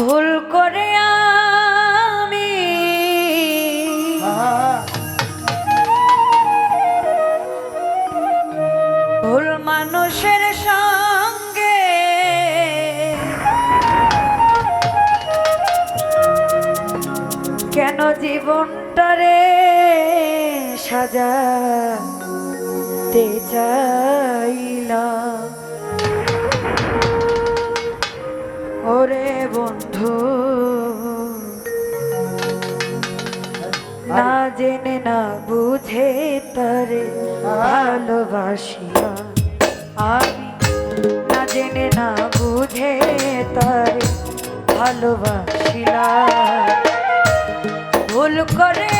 ভুল করে আমি ভুল মানুষের সঙ্গে কেন জীবনটারে সাজাতে চাইলাম? ওরে বন্ধু। না জেনে, না বুঝে তারে ভালোবাসিয়া আমি না জেনে, না বুঝে তারে ভালোবাসিলাম ভুল করে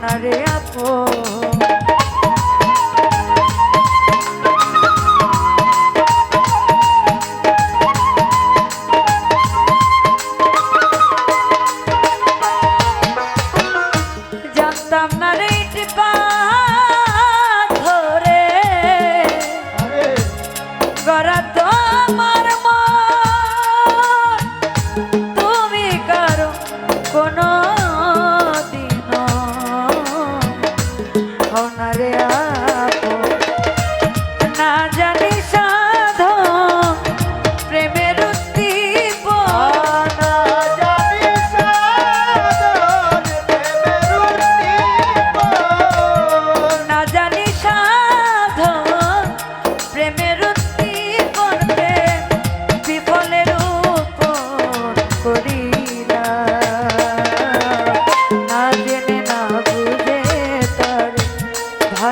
না রে আপন জানতাম না রে পাথরে হনারে আপন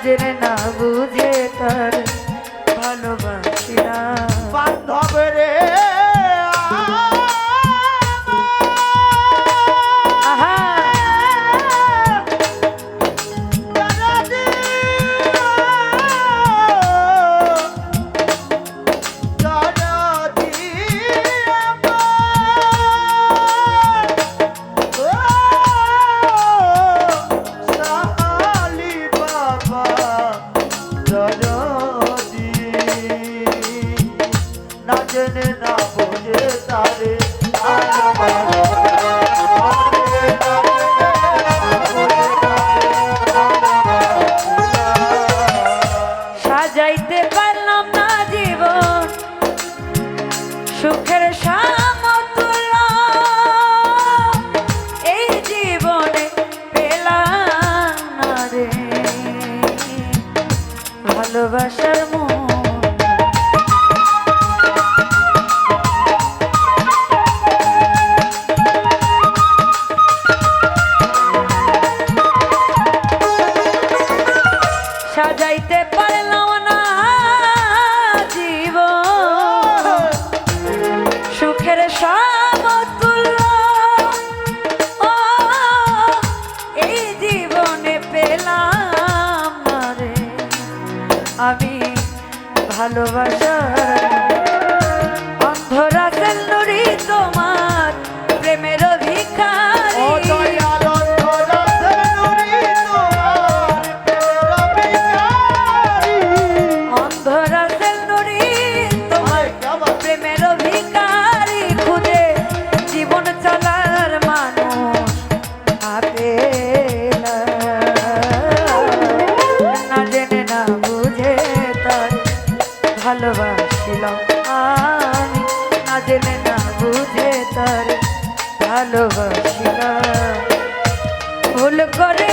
কাজের না গো ভালোবাসার মন। সাজাইতে পারে আমি ভালোবাসা ভালোবাসিল আমি। না জেনে না বুঝে তার ভালোবাসিল ভুল করে